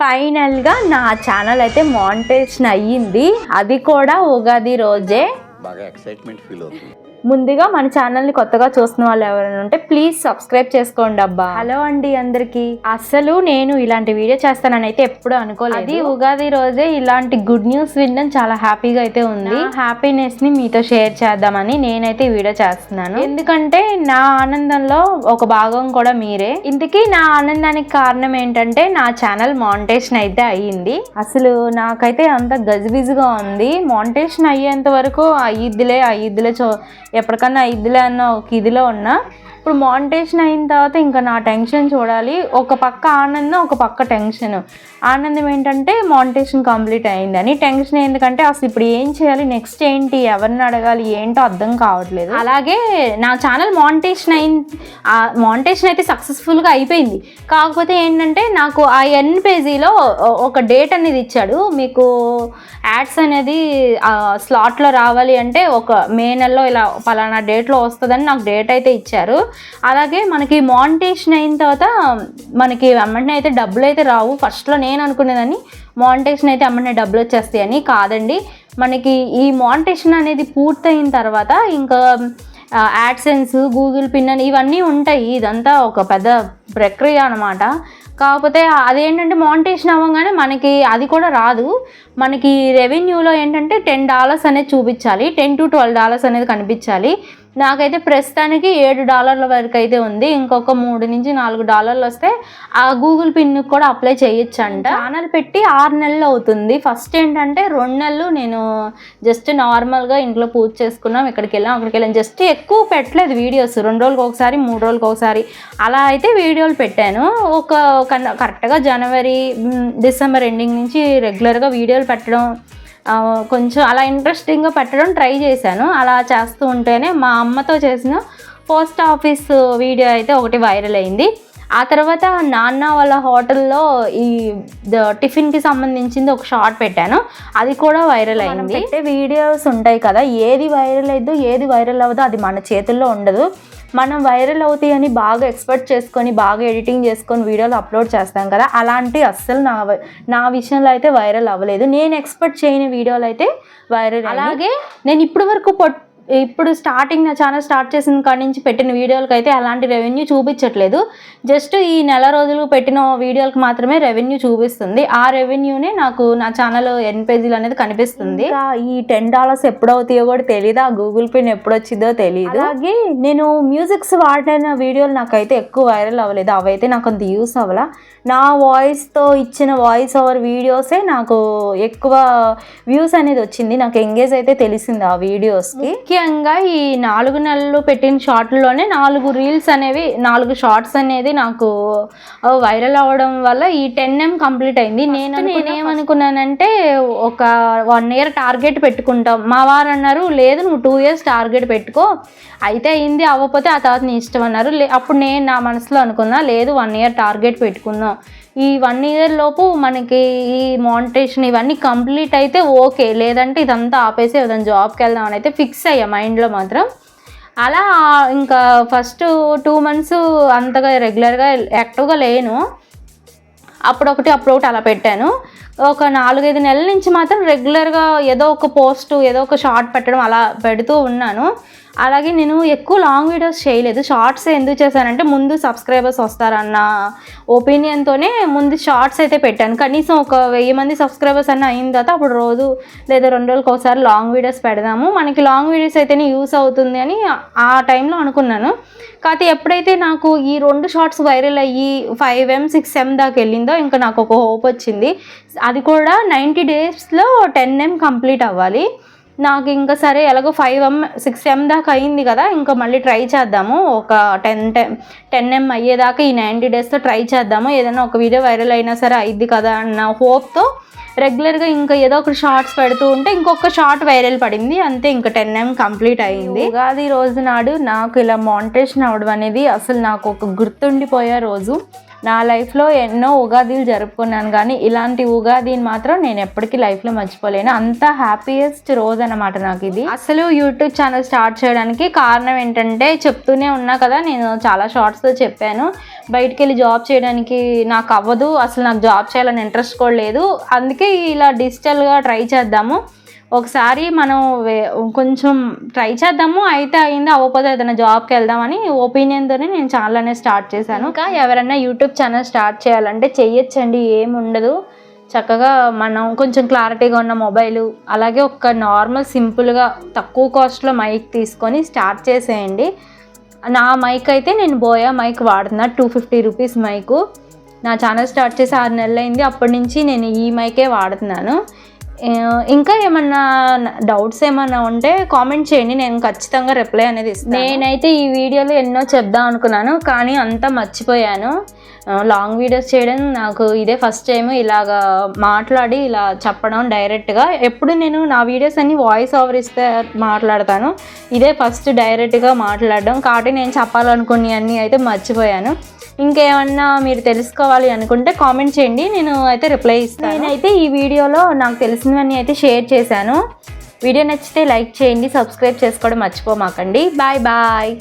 ఫైనల్గా నా ఛానల్ అయితే మానిటైజేషన్ అయ్యింది. అది కూడా ఉగాది రోజే. బాగా ఎక్సైట్మెంట్ ఫీల్ అవుతుంది. ముందుగా మన ఛానల్ని కొత్తగా చూస్తున్న వాళ్ళు ఎవరైనా ఉంటే ప్లీజ్ సబ్స్క్రైబ్ చేసుకోండి అబ్బా. హలో అండి అందరికి. అసలు నేను ఇలాంటి వీడియో చేస్తానని అయితే ఎప్పుడు అనుకోలేదు. అది ఉగాది రోజే ఇలాంటి గుడ్ న్యూస్ వినడం చాలా హ్యాపీగా అయితే ఉంది. హ్యాపీనెస్ని మీతో షేర్ చేద్దామని నేనైతే ఈ వీడియో చేస్తున్నాను. ఎందుకంటే నా ఆనందంలో ఒక భాగం కూడా మీరే. ఇంతకీ నా ఆనందానికి కారణం ఏంటంటే నా ఛానల్ మానిటేషన్ అయితే అయ్యింది. అసలు నాకైతే అంత గజిబిజిగా ఉంది. మానిటేషన్ అయ్యేంత వరకు అయ్యిద్దిలే అయ్యిద్దిలే చో ఎప్పటికన్నా ఇదిలో అన్న ఒక ఇదిలో ఉన్నా ఇప్పుడు మానిటేషన్ అయిన తర్వాత ఇంకా నా టెన్షన్ చూడాలి. ఒక పక్క ఆనందం ఒక పక్క టెన్షన్ ఆనందం ఏంటంటే మానిటేషన్ కంప్లీట్ అయిందని టెన్షన్ ఎందుకంటే అసలు ఇప్పుడు ఏం చేయాలి నెక్స్ట్ ఏంటి ఎవరిని అడగాలి ఏంటో అర్థం కావట్లేదు. అలాగే నా ఛానల్ మానిటేషన్ అయిన మానిటేషన్ అయితే సక్సెస్ఫుల్గా అయిపోయింది. కాకపోతే ఏంటంటే నాకు ఆ ఎన్ పేజీలో ఒక డేట్ అనేది ఇచ్చాడు. మీకు యాడ్స్ అనేది స్లాట్లో రావాలి అంటే ఒక మే నెలలో ఇలా పలానా డేట్లో వస్తుందని నాకు డేట్ అయితే ఇచ్చారు. అలాగే మనకి మానిటేషన్ అయిన తర్వాత మనకి వెంటనే అయితే డబ్బులు అయితే రావు. ఫస్ట్లో నేను అనుకునేదాన్ని మానిటేషన్ అయితే అమ్మనే డబ్బులు వచ్చేస్తాయని కాదండి. మనకి ఈ మానిటేషన్ అనేది పూర్తయిన తర్వాత ఇంకా యాడ్సెన్స్ గూగుల్ పిన్ అని ఇవన్నీ ఉంటాయి. ఇదంతా ఒక పెద్ద ప్రక్రియ అనమాట కాకపోతే అదేంటంటే మానిటేషన్ అవ్వగానే మనకి అది కూడా రాదు. మనకి రెవెన్యూలో ఏంటంటే టెన్ డాలర్స్ అనేది చూపించాలి. టెన్ టు ట్వెల్వ్ డాలర్స్ అనేది కనిపించాలి. నాకైతే ప్రస్తుతానికి ఏడు డాలర్ల వరకు అయితే ఉంది. ఇంకొక మూడు నుంచి నాలుగు డాలర్లు వస్తే ఆ గూగుల్ పిన్ కూడా అప్లై చేయొచ్చు అంట ఛానల్ పెట్టి ఆరు నెలలు అవుతుంది. ఫస్ట్ ఏంటంటే రెండు నెలలు నేను జస్ట్ నార్మల్గా ఇంట్లో పూజ చేసుకున్నాం. ఇక్కడికి వెళ్ళాం అక్కడికి వెళ్ళాం. జస్ట్ ఎక్కువ పెట్టలేదు వీడియోస్. రెండు రోజులకు ఒకసారి మూడు రోజులకు ఒకసారి. అలా అయితే వీడియోలు పెట్టాను. ఒక కరెక్ట్గా జనవరి డిసెంబర్ ఎండింగ్ నుంచి రెగ్యులర్గా వీడియోలు పెట్టడం కొంచెం అలా ఇంట్రెస్టింగ్గా పెట్టడం ట్రై చేశాను. అలా చేస్తూ ఉంటేనే మా అమ్మతో చేసిన పోస్ట్ ఆఫీస్ వీడియో అయితే ఒకటి వైరల్ అయింది. ఆ తర్వాత నాన్న వాళ్ళ హోటల్లో ఈ టిఫిన్కి సంబంధించింది ఒక షార్ట్ పెట్టాను. అది కూడా వైరల్ అయింది. పెట్టే వీడియోస్ ఉంటాయి కదా ఏది వైరల్ అయిద్దో ఏది వైరల్ అవ్వదో అది మన చేతుల్లో ఉండదు. మనం వైరల్ అవుతాయి అని బాగా ఎక్స్పెక్ట్ చేసుకొని బాగా ఎడిటింగ్ చేసుకొని వీడియోలు అప్లోడ్ చేస్తాం కదా అలాంటి అస్సలు నా నా విషయంలో అయితే వైరల్ అవ్వలేదు. నేను ఎక్స్పెక్ట్ చేయని వీడియోలు అయితే వైరల్ అలాగే నేను ఇప్పటి వరకు ఇప్పుడు స్టార్టింగ్ నా ఛానల్ స్టార్ట్ చేసిన కాడి నుంచి పెట్టిన వీడియోలకి అయితే అలాంటి రెవెన్యూ చూపించట్లేదు. జస్ట్ ఈ నెల రోజులు పెట్టిన వీడియోలకు మాత్రమే రెవెన్యూ చూపిస్తుంది. ఆ రెవెన్యూనే నాకు నా ఛానల్ ఎన్ పేజీలు అనేది కనిపిస్తుంది. ఈ టెన్ డాలర్స్ ఎప్పుడు అవుతాయో కూడా తెలియదు ఆ గూగుల్ పిన్ ఎప్పుడు వచ్చిందో తెలియదు అలాగే నేను మ్యూజిక్స్ వాడిన వీడియోలు నాకైతే ఎక్కువ వైరల్ అవ్వలేదు. అవైతే నాకు అంత యూస్ అవ్వాల. నా వాయిస్తో ఇచ్చిన వాయిస్ ఓవర్ వీడియోసే నాకు ఎక్కువ వ్యూస్ అనేది వచ్చింది. నాకు ఎంగేజ్ అయితే తెలిసింది ఆ వీడియోస్కి ముఖ్యంగా ఈ నాలుగు నెలలు పెట్టిన షార్ట్లోనే నాలుగు రీల్స్ అనేవి నాలుగు షార్ట్స్ అనేది నాకు వైరల్ అవ్వడం వల్ల ఈ టెన్ ఎం కంప్లీట్ అయింది. నేను నేనేమనుకున్నానంటే ఒక వన్ ఇయర్ టార్గెట్ పెట్టుకుంటాం. మా వారు అన్నారు లేదు నువ్వు టూ ఇయర్స్ టార్గెట్ పెట్టుకో. అయితే అయింది అవ్వకపోతే ఆ తర్వాత నీ ఇష్టం అన్నారు. అప్పుడు నేను నా మనసులో అనుకున్నా లేదు వన్ ఇయర్ టార్గెట్ పెట్టుకుందాం. ఈ వన్ ఇయర్ లోపు మనకి ఈ మానిటేషన్ ఇవన్నీ కంప్లీట్ అయితే ఓకే లేదంటే ఇదంతా ఆపేసి ఏదైనా జాబ్కి వెళ్దాం అని అయితే ఫిక్స్ అయ్యా మైండ్లో మాత్రం. అలా ఇంకా ఫస్ట్ టూ మంత్స్ అంతగా రెగ్యులర్గా యాక్టివ్గా లేను. అప్పుడొకటి అప్పుడొకటి అలా పెట్టాను. ఒక నాలుగైదు నెలల నుంచి మాత్రం రెగ్యులర్గా ఏదో ఒక పోస్ట్ ఏదో ఒక షార్ట్ పెట్టడం అలా పెడుతూ ఉన్నాను. అలాగే నేను ఎక్కువ లాంగ్ వీడియోస్ చేయలేదు. షార్ట్స్ ఎందుకు చేశానంటే ముందు సబ్స్క్రైబర్స్ వస్తారన్న ఒపీనియన్తోనే ముందు షార్ట్స్ అయితే పెట్టాను. కనీసం ఒక వెయ్యి మంది సబ్స్క్రైబర్స్ అన్న అయిన తర్వాత అప్పుడు రోజు లేదా రెండు రోజులకి ఒకసారి లాంగ్ వీడియోస్ పెడదాము. మనకి లాంగ్ వీడియోస్ అయితేనే యూస్ అవుతుంది అని ఆ టైంలో అనుకున్నాను. కాకపోతే ఎప్పుడైతే నాకు ఈ రెండు షార్ట్స్ వైరల్ అయ్యి ఫైవ్ ఎం సిక్స్ ఎం దాకా వెళ్ళిందో ఇంకా నాకు ఒక హోప్ వచ్చింది. అది కూడా నైంటీ డేస్లో టెన్ ఎం కంప్లీట్ అవ్వాలి. నాకు ఇంకా సరే ఎలాగో ఫైవ్ ఎం సిక్స్ ఎం దాకా అయింది కదా ఇంకా మళ్ళీ ట్రై చేద్దాము. ఒక టెన్ టెన్ టెన్ ఎం అయ్యేదాకా ఈ నైంటీ డేస్తో ట్రై చేద్దాము. ఏదైనా ఒక వీడియో వైరల్ అయినా సరే అయింది కదా అన్న హోప్తో రెగ్యులర్గా ఇంకా ఏదో ఒక షార్ట్స్ పెడుతూ ఉంటే ఇంకొక షార్ట్ వైరల్ పడింది. అంతే ఇంకా టెన్ ఎం కంప్లీట్ అయింది ఉగాది రోజు నాడు నాకు ఇలా మాంటేషన్ అవడం అనేది అసలు నాకు ఒక గుర్తుండిపోయే రోజు. నా లైఫ్లో ఎన్నో ఉగాదిలు జరుపుకున్నాను కానీ ఇలాంటి ఉగాదిని మాత్రం నేను ఎప్పటికీ లైఫ్లో మర్చిపోలేను. అంత హ్యాపీయెస్ట్ రోజు అన్నమాట నాకు ఇది. అసలు యూట్యూబ్ ఛానల్ స్టార్ట్ చేయడానికి కారణం ఏంటంటే చెప్తూనే ఉన్నా కదా నేను చాలా షార్ట్స్తో చెప్పాను. బయటికి వెళ్ళి జాబ్ చేయడానికి నాకు అవ్వదు అసలు నాకు జాబ్ చేయాలని ఇంట్రెస్ట్ కూడా లేదు. అందుకే ఇలా డిజిటల్గా ట్రై చేద్దాము. ఒకసారి మనం వే- కొంచెం ట్రై చేద్దాము. అయితే అయింది అవ్వకపోతే ఏదైనా జాబ్కి వెళ్దామని ఒపీనియన్తోనే నేను ఛానల్ స్టార్ట్ చేశాను. ఇంకా ఎవరైనా యూట్యూబ్ ఛానల్ స్టార్ట్ చేయాలంటే చెయ్యొచ్చండి ఏమి ఉండదు చక్కగా మనం కొంచెం క్లారిటీగా ఉన్న మొబైల్ అలాగే ఒక నార్మల్ సింపుల్గా తక్కువ కాస్ట్లో మైక్ తీసుకొని స్టార్ట్ చేసేయండి. నా మైక్ అయితే నేను బోయా మైక్ వాడుతున్నా టూ ఫిఫ్టీ రూపీస్ మైకు నా ఛానల్ స్టార్ట్ చేసి ఆరు నెలలు అయింది అప్పటి నుంచి నేను ఈ మైకే వాడుతున్నాను. ఇంకా ఏమన్నా డౌట్స్ ఏమన్నా ఉంటే కామెంట్ చేయండి. నేను ఖచ్చితంగా రిప్లై అనేది ఇస్తాను. నేనైతే ఈ వీడియోలో ఎన్నో చెప్దాం అనుకున్నాను కానీ అంతా మర్చిపోయాను. లాంగ్ వీడియోస్ చేయడం నాకు ఇదే ఫస్ట్ టైం ఇలాగా మాట్లాడి ఇలా చెప్పడం డైరెక్ట్గా ఎప్పుడు నేను నా వీడియోస్ అన్ని వాయిస్ ఓవర్ ఇస్తే మాట్లాడతాను. ఇదే ఫస్ట్ డైరెక్ట్గా మాట్లాడడం. కాబట్టి నేను చెప్పాలనుకుని అన్నీ అయితే మర్చిపోయాను. ఇంకేమన్నా మీరు తెలుసుకోవాలి అనుకుంటే కామెంట్ చేయండి. నేను అయితే రిప్లై ఇస్తాను. నేనైతే ఈ వీడియోలో నాకు తెలిసినవన్నీ అయితే షేర్ చేశాను. వీడియో నచ్చితే లైక్ చేయండి సబ్స్క్రైబ్ చేసుకోవడం మర్చిపోమాకండి. Bye bye